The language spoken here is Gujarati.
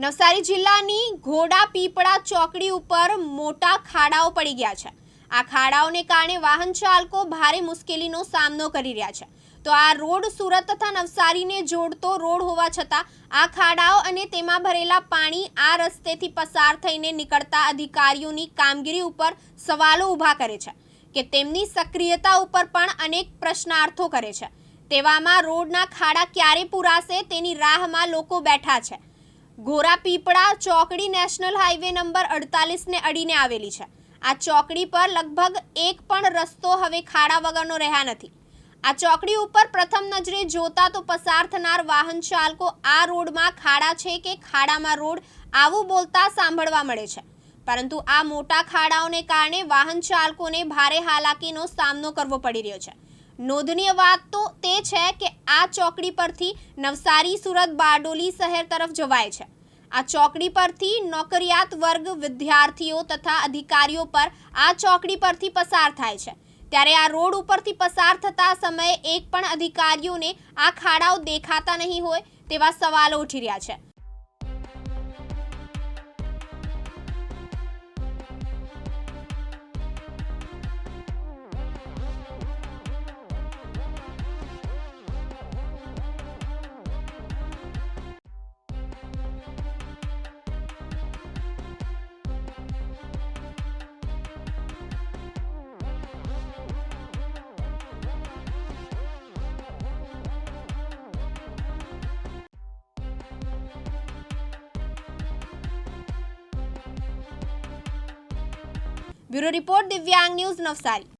નવસારી જિલ્લાની ઘોડા પીપળા ચોકડી ઉપર મોટા ખાડાઓ પડી ગયા છે. આ ખાડાઓને કારણે વાહન ચાલકો ભારે મુશ્કેલીનો સામનો કરી રહ્યા છે. તો આ રોડ સુરત તથા નવસારીને જોડતો રોડ હોવા છતાં આ ખાડાઓ અને તેમાં ભરેલા પાણી આ રસ્તેથી પસાર થઈને નીકળતા અધિકારીઓની કામગીરી ઉપર સવાલો ઊભા કરે છે કે તેમની સક્રિયતા ઉપર પણ અનેક પ્રશ્નાર્થો કરે છે. તેવામાં રોડના ખાડા ક્યારે પૂરાશે તેની રાહમાં લોકો બેઠા છે. ગોરા પીપળા ચોકડી નેશનલ હાઈવે નંબર અડતાલીસને અડીને આવેલી છે. આ ચોકડી પર લગભગ એક પણ રસ્તો હવે ખાડા વગરનો રહ્યા નથી. આ ચોકડી ઉપર પ્રથમ નજરે જોતા તો પસાર થનાર વાહન ચાલકો આ રોડમાં ખાડા છે કે ખાડામાં રોડ આવું બોલતા સાંભળવા મળે છે. પરંતુ આ મોટા ખાડાઓને કારણે વાહન ચાલકોને ભારે હાલાકીનો સામનો કરવો પડી રહ્યો છે. નોંધનીય વાત તો તે છે કે આ ચોકડી પરથી નવસારી, સુરત, બારડોલી શહેર તરફ જવાય છે. આ ચોકડી પરથી નોકરિયાત વર્ગ વિદ્યાર્થીઓ તથા અધિકારીઓ પર આ ચોકડી પરથી પસાર થાય છે. ત્યારે આ રોડ ઉપરથી પસાર થતા સમયે એક પણ અધિકારીઓને આ ખાડાઓ દેખાતા નહીં હોય તેવા સવાલો ઉઠી રહ્યા છે. Bureau report Divyang news Navsari